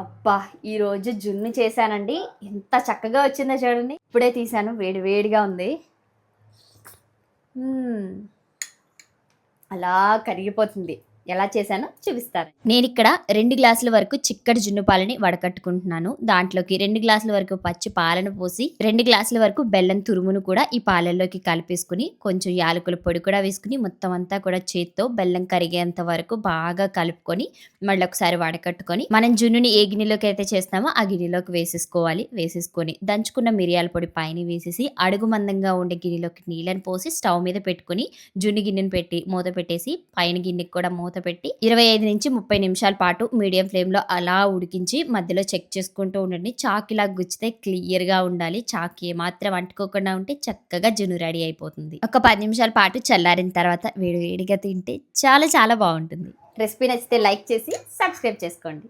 అబ్బా ఈరోజు జున్ను చేశానండి. ఎంత చక్కగా వచ్చిందో చూడండి. ఇప్పుడే తీశాను వేడి వేడిగా ఉంది. అలా కరిగిపోతుంది. ఎలా చేశానో చూపిస్తాను. నేను ఇక్కడ రెండు గ్లాసుల వరకు చిక్కటి జున్ను పాలని వడకట్టుకుంటున్నాను. దాంట్లోకి రెండు గ్లాసుల వరకు పచ్చి పాలను పోసి రెండు గ్లాసుల వరకు బెల్లం తురుమును కూడా ఈ పాలల్లోకి కలిపేసుకుని కొంచెం యాలకుల పొడి కూడా వేసుకుని మొత్తం అంతా కూడా చేత్తో బెల్లం కరిగేంత వరకు బాగా కలుపుకొని మళ్ళీ ఒకసారి వడకట్టుకొని మనం జున్నుని ఏ గిన్నెలోకి అయితే చేస్తామో ఆ గిన్నెలోకి వేసేసుకోవాలి. వేసేసుకొని దంచుకున్న మిరియాల పొడి పైన వేసేసి అడుగు మందంగా ఉండే గిన్నెలోకి నీళ్ళని పోసి స్టవ్ మీద పెట్టుకుని జున్ను గిన్నెని పెట్టి మూత పెట్టేసి పైన గిన్నెకి కూడా మూత పెట్టి ఇరవై ఐదు నుంచి ముప్పై నిమిషాల పాటు మీడియం ఫ్లేమ్లో అలా ఉడికించి మధ్యలో చెక్ చేసుకుంటూ ఉండండి. చాక్ ఇలా గుచ్చితే క్లియర్గా ఉండాలి. చాక్ ఏమాత్రం అంటుకోకుండా ఉంటే చక్కగా జున్ను రెడీ అయిపోతుంది. ఒక పది నిమిషాల పాటు చల్లారిన తర్వాత వేడి వేడిగా తింటే చాలా చాలా బాగుంటుంది. రెసిపీ నచ్చితే లైక్ చేసి సబ్స్క్రైబ్ చేసుకోండి.